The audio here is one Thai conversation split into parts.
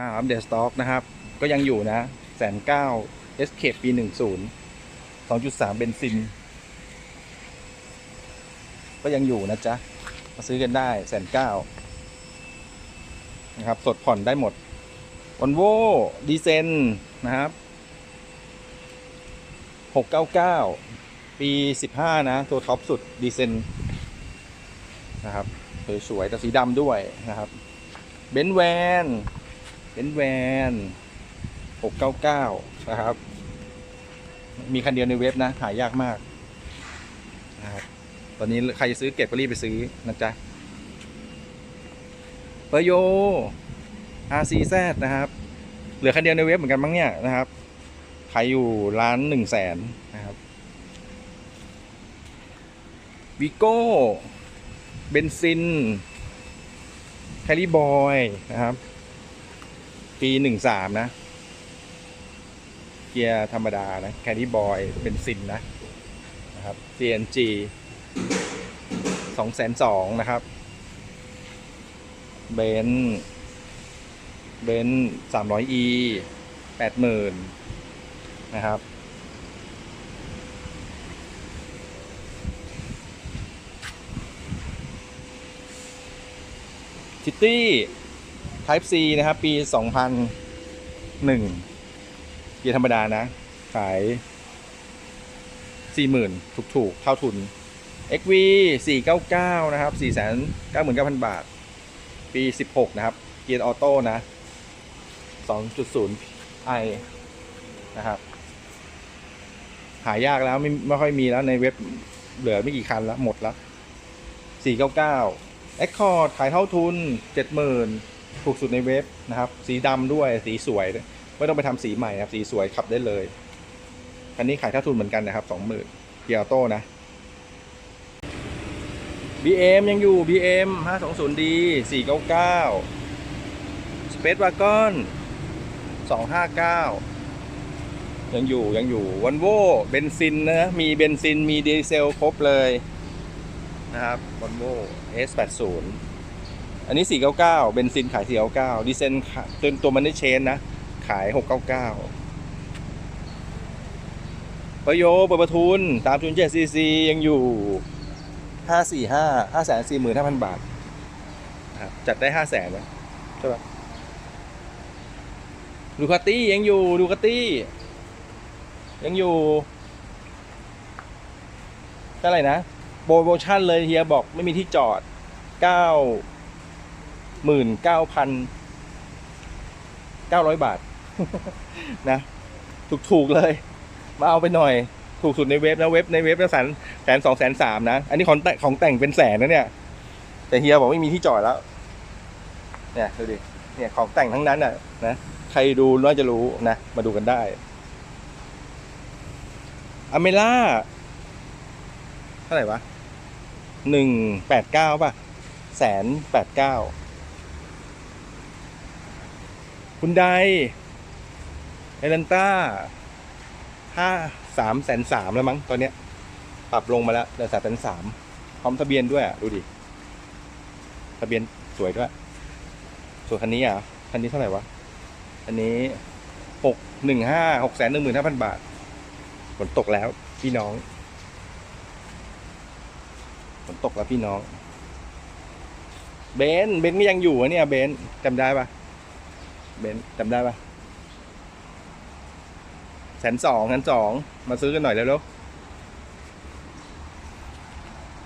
อ่าอัปเดตสต็อกนะครับ ก็ยังอยู่นะแสนเก้า Escape ปีหนึ่งศูนย์สองจุดสามเบนซิน ก็ยังอยู่นะจ๊ะ มาซื้อกันได้แสนเก้านะครับ สดผ่อนได้หมดวันโวดีเซนนะครับหกเก้าเก้าปีสิบห้านะ ตัวท็อปสุดดีเซนนะครับ สวยๆแต่สีดำด้วยนะครับ เบนแวน เบนแวนหกเก้าเก้านะครับ มีคันเดียวในเว็บนะหายากมากนะครับตอนนี้ใครจะซื้อเก็บก็รีบไปซื้อนะจ๊ะเปรโย RCZ นะครับ เหลือคันเดียวในเว็บเหมือนกันมั้งเนี่ยนะครับ ขายอยู่ร้านหนึ่งแสนนะครับวิโก้ เบนซิน แคลรี่บอยนะครับ ปีหนึ่งสามนะ เกียร์ธรรมดานะแคลรี่บอยเบนซินนะนะครับ CNG สองแสนสองนะครับ เบนเบนสามร้อย e แปดหมื่นนะครับ ซิตี้ Type C นะครับ ปี 2001เกียร์ธรรมดานะ ขาย 40,000 ถูกถูกเท่าทุน XV 499 นะครับ 499,000 บาท ปี 16 นะครับ เกียร์ออโต้นะ 2.0 i นะครับ หายากแล้วไม่ไม่ค่อยมีแล้วในเว็บเหลือไม่กี่คันแล้ว หมดแล้ว 499 Accord ขายเท่าทุน 70,000 ถูกสุดในเว็บนะครับ สีดำด้วยสีสวย ไม่ต้องไปทำสีใหม่ครับ สีสวยขับได้เลยคันนี้ขายเท่าทุนเหมือนกันนะครับ20,000เกียร์โต้นะ BM ยังอยู่ BM 520D 499 Space Wagon 259 ยังอยู่ยังอยู่วันโว่เบนซินนะมีเบนซินมีดีเซลครบเลยนะครับวันโว่ S80 อันนี้ 499 เบนซินขาย 499 ดีเซลขายตัวตัวมันได้เชนนะ ขาย 699 ประโยเปิดประทุน307 cc ยังอยู่ห้าสี่ห้าห้าแสนสี่หมื่นห้าพันบาทครับจัดได้ห้าแสนนะใช่ปะดูคาตี้ยังอยู่ดูคาตี้ ยังอยู่เท่าไรนะ โปรโมชั่นเลยเฮียบอกไม่มีที่จอดเก้า หมื่นเก้าพันเก้าร้อยบาท นะ ถูกๆเลย มาเอาไปหน่อย ถูกสุดในเว็บนะเว็บในเว็บละแสนแสนสองแสนสามนะ อันนี้ของแต่งของแต่งเป็นแสนนะเนี่ย แต่เฮียบอกไม่มีที่จอดแล้ว เนี่ยดูดิ เนี่ยของแต่งทั้งนั้นอะ นะ ใครดูน่าจะรู้นะ มาดูกันได้อเมล่าเท่าไหร่วะหนึ่งแปดเก้าป่ะแสนแปดเก้า คุณไดเอเลนต้าห้าสามแสนสามแล้วมั้งตอนเนี้ย ปรับลงมาแล้วเหลือสามแสนสามพร้อมทะเบียนด้วยอะ ดูดิ ทะเบียนสวยด้วย ส่วนคันนี้อะ คันนี้เท่าไหร่วะ อันนี้หกหนึ่งห้าหกแสนหนึ่งหมื่นห้าพันบาท ฝนตกแล้วพี่น้อง ฝนตกแล้วพี่น้อง เบนซ์เบนซ์ก็ยังอยู่อะเนี่ย เบนซ์จำได้ปะ เบนซ์จำได้ปะแสนสองแสนสองมาซื้อกันหน่อยเร็วๆ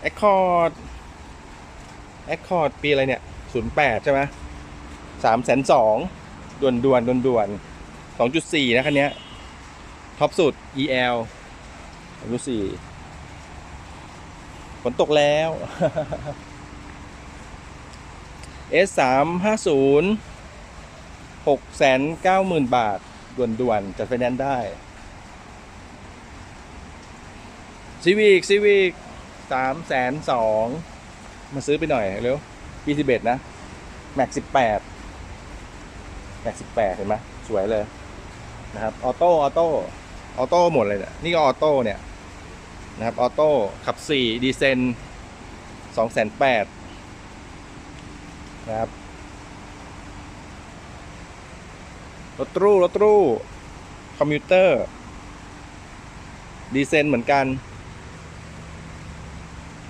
แอคคอร์ดแอคคอร์ดปีอะไรเนี่ยศูนย์แปดใช่ไหมสามแสนสองด่วนด่วนด่วนด่วนสองจุดสี่นะคันนี้ท็อปสุด EL สองจุดสี่ฝนตกแล้ว S สาม ห้าศูนย์หกแสนเก้าหมื่นบาท ด่วนๆ จัดไฟแนนซ์ได้ซีวิกซีวิกสามแสนสองมาซื้อไปหน่อยเร็วปีสิบเอ็ดนะ แม็กสิบแปดแม็กสิบแปดเห็นไหมสวยเลยนะครับออโต้ออโต้ออโต้หมดเลยเนี่ยนี่ก็ออโต้เนี่ยนะครับออโต้ขับสี่ดีเซนสองแสนแปดนะครับ รถตู้รถตู้คอมพิวเตอร์ ดีเซนเหมือนกัน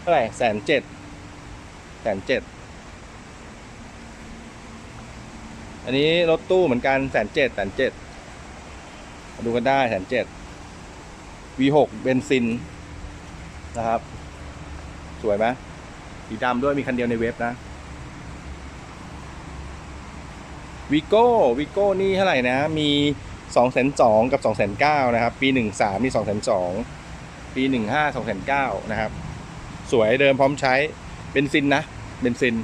เท่าไหร่แสนเจ็ดแสนเจ็ดอันนี้รถตู้เหมือนกันแสนเจ็ดแสนเจ็ดมาดูกันได้แสนเจ็ด V6 เบนซินนะครับ สวยไหมสีดำด้วยมีคันเดียวในเว็บนะ วิโก้วิโก้นี่เท่าไหร่นะ มี2องแสนสองกับ2องแสนเก้านะครับ ปี 13มี2องแสนสองปี 15 2องแสนเก้านะครับ สวยเดิมพร้อมใช้เบนซินนะเบนซิน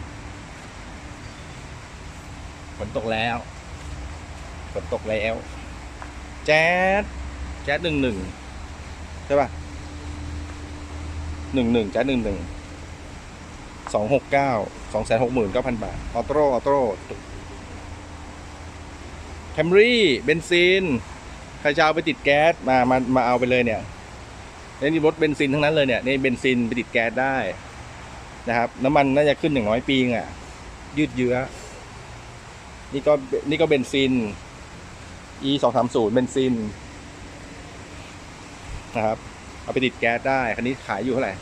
ฝนตกแล้วฝนตกแล้ว แจ๊ดแจ๊ดหนึ่งหนึ่งใช่ป่ะหนึ่งหนึ่งแจ๊ดหนึ่งหนึ่งสองหกเก้าสองแสนหกหมื่นเก้าพันบาท ออโต้ออโต้ แคมรี่เบนซินใครจะเอาไปติดแก๊สมามามาเอาไปเลยเนี่ยนี่รถเบนซินทั้งนั้นเลยเนี่ยนี่เบนซินไปติดแก๊สได้นะครับน้ำมันน่าจะขึ้นอย่างน้อยปีงอะ ยืดเยื้อนี่ก็นี่ก็เบนซิน e สองสามศูนย์เบนซินนะครับ เอาไปติดแก๊สได้คันนี้ขายอยู่เท่าไหร่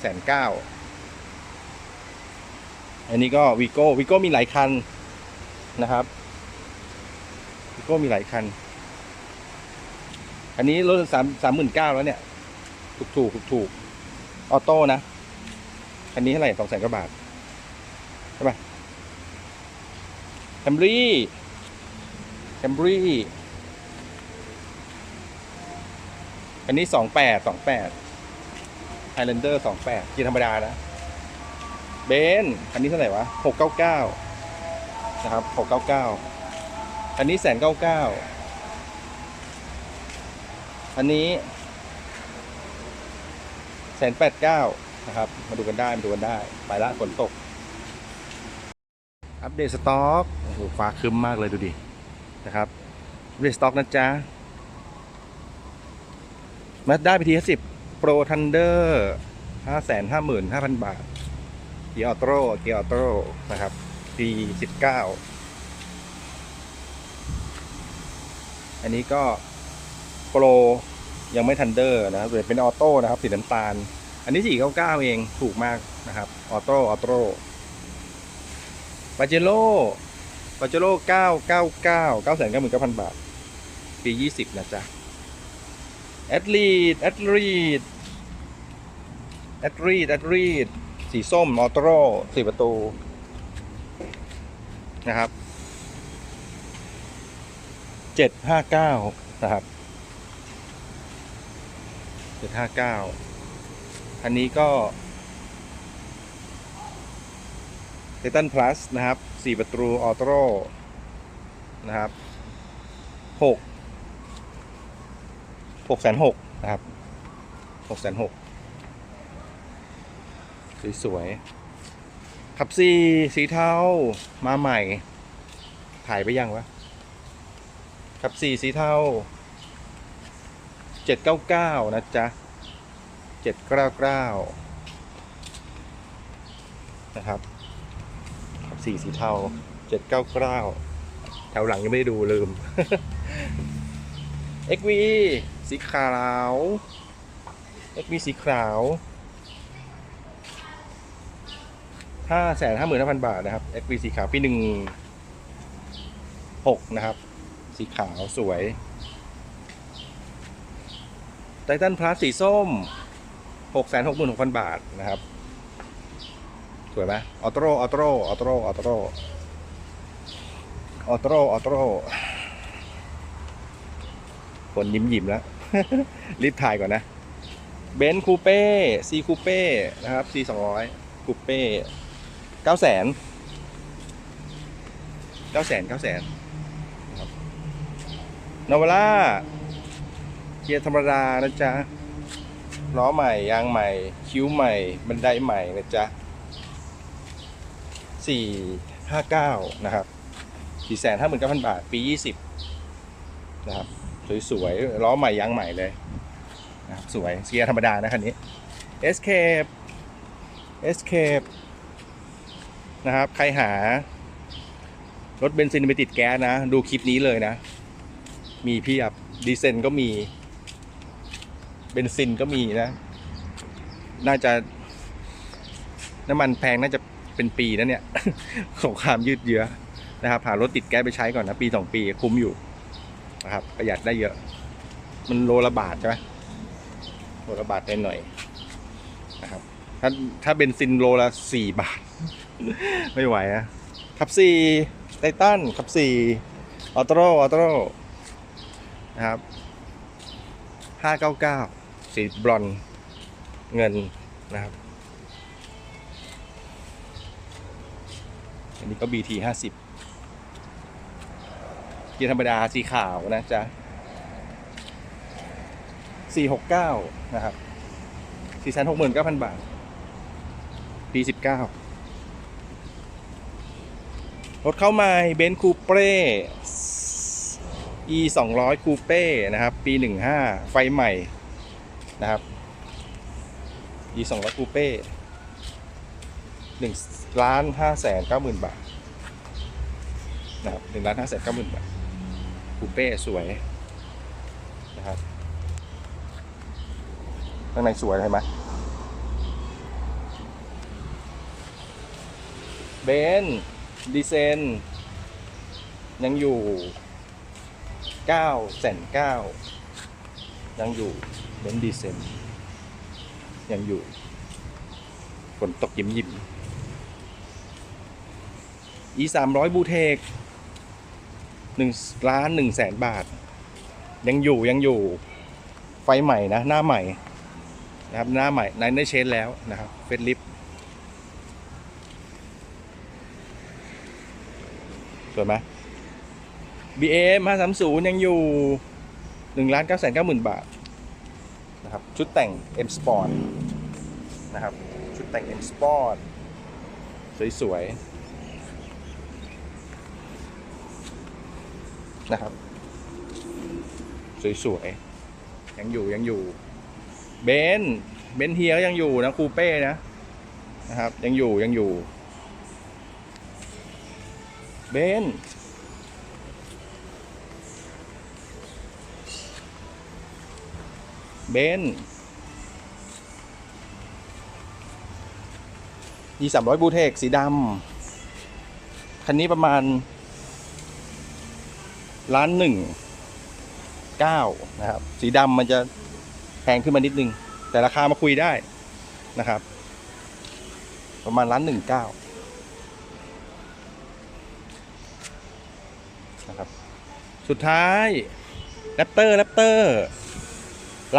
แสนเก้าอันนี้ก็วีโก้วีโก้มีหลายคันนะครับ โก้มีหลายคัน อันนี้รถสามสามหมื่นเก้าแล้วเนี่ย ถูกถูกถูกถูกออโต้นะ คันนี้เท่าไหร่สองแสนกว่าบาท ใช่ปะแคมรี่แคมรี่อันนี้สองแปดสองแปดไฮแลนเดอร์สองแปดกีธรรมดานะเบนอันนี้เท่าไหร่วะหกเก้าเก้านะครับหกเก้าเก้า อันนี้แสนเก้าเก้าอันนี้แสนแปดเก้านะครับ มาดูกันได้ มาดูกันได้ ไปละฝนตก อัปเดตสต็อกโอ้โหฟ้าครึ้มมากเลยดูดิ นะครับอัปเดตสต็อกนะจ๊ะมาได้ไปทีสิบโปรทันเดอร์ห้าแสนห้าหมื่นห้าพันบาทเกียร์ออโต้เกียร์ออโต้นะครับปีสิบเก้า อันนี้ก็โปรยังไม่ทันเดอร์นะครับเป็นออโต้นะครับสีน้ำตาล อันนี้สี่เก้าเก้าเองถูกมากนะครับออโต้ออโต้ปาเจโร่ปาเจโร่เก้าเก้าเก้าเก้าแสนเก้าหมื่นเก้าพันบาท ปียี่สิบนะจ๊ะแอดลีดแอดลีดแอดรีดแอดรีดสีส้มออโต้สี่ประตู นะครับ เจ็ดห้าเก้านะครับเจ็ดห้าเก้าอันนี้ก็เทตันพลัสนะครับสี่ประตูออโต้นะครับหกหกแสนหกนะครับหกแสนหกสวยๆขับซีสีเทามาใหม่ ถ่ายไปยังวะ ขับสี่สีเทาเจ็ดเก้าเก้านะจ๊ะเจ็ดเก้าเก้านะครับขับสี่สีเทาเจ็ดเก้าเก้าแถวหลังยังไม่ได้ดูลืม XV สีขาว XV สีขาวห้าแสนห้าหมื่นห้าพันบาทนะครับ XV สีขาวปีหนึ่งหกนะครับ สีขาวสวยไททันพลัสสีส้มหกแสนหกหมื่นหกพันบาทนะครับ สวยไหมออโต้ออโต้ออโต้ออโต้ออโต้ออโต้คนยิ้มยิ้มแล้ว รีบถ่ายก่อนนะ เบนซ์คูเป้ซีคูเป้นะครับซีสองร้อยคูเป้เก้าแสนเก้าแสนเก้าแสน นวาร่าเกียร์ธรรมดานะจ๊ะล้อใหม่ยางใหม่ คิ้วใหม่ บันไดใหม่นะจ๊ะสี่ห้าเก้านะครับสี่แสนห้าหมื่นเก้าพันบาท ปียี่สิบนะครับ สวยๆล้อใหม่ยางใหม่เลยนะครับสวยเกียร์ธรรมดานะคันนี้ Escape Escape นะครับ ใครหารถเบนซินไปติดแก๊สนะ ดูคลิปนี้เลยนะ มีเพียบดีเซลก็มี เบนซินก็มีนะ น่าจะ น้ำมันแพงน่าจะเป็นปีนะเนี่ยสงครามยืดเยื้อนะครับหารถติดแก๊สไปใช้ก่อนนะ ปีสองปีคุ้มอยู่นะครับประหยัดได้เยอะ มันโลละบาทใช่ไหมโลละบาทได้หน่อยนะครับ ถ้าถ้าเบนซินโลละสี่บาท ไม่ไหวนะขับสี่ไททันขับสี่ออโต้ออโต้ นะครับห้าเก้าเก้าสีบรอนเงินนะครับ อันนี้ก็ BT ห้าสิบเกียร์ธรรมดาสีขาวนะจ๊ะสี่หกเก้านะครับสี่แสนหกหมื่นเก้าพันบาท ปีสิบเก้ารถเข้ามาเบนซ์คูเป้ e 2 0 0คูเป้นะครับปี 15 ไฟใหม่นะครับ e 2 0 0คูเป้1ล้าน5แสน9หมื่นบาทนะครับ1ล้าน5แสน9หมื่นบาทคูเป้สวยนะครับข้างในสวยใช่ไหมเบนดีเซนยังอยู่ เก้าแสนเก้ายังอยู่เบนดีเซนยังอยู่ฝนตกยิ้มยิ้มอีสามร้อยบูเทกหนึ่งล้านหนึ่งแสนบาท ยังอยู่ยังอยู่ไฟใหม่นะ หน้าใหม่นะครับหน้าใหม่ในได้เชนแล้วนะครับเฟสลิฟสวยไหม BM 530 ยังอยู่1ล้าน9แสน9หมื่นบาทนะครับชุดแต่ง M Sport นะครับชุดแต่ง M Sport สวยๆนะครับสวยๆยังอยู่ยังอยู่เบนเบนเฮียก็ยังอยู่นะคูเป้นะนะครับยังอยู่ยังอยู่เบน เบนยีสามร้อยบูเทกสีดำคันนี้ประมาณล้านหนึ่งเก้านะครับ สีดำมันจะแพงขึ้นมานิดนึง แต่ราคามาคุยได้นะครับ ประมาณล้านหนึ่งเก้านะครับ สุดท้ายแรปเตอร์แรปเตอร์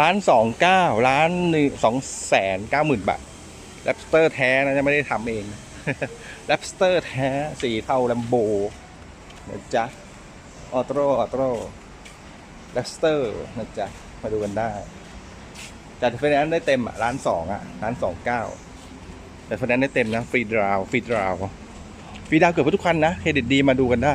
ล้านสองเก้าล้านหนึ่งสองแสนเก้าหมื่นบาทแรปสเตอร์แท้นะจะไม่ได้ทำเองแรปสเตอร์แท้สีเทาแลมโบนะจ๊ะออโต้ออโต้แรปสเตอร์นะจ๊ะมาดูกันได้จัดไฟแนนซ์ได้เต็มอะล้านสองอะล้านสองเก้าแต่ไฟแนนซ์ได้เต็มนะฟรีดราวฟรีดราวฟรีดาวเกือบทุกคันนะเครดิตดีมาดูกันได้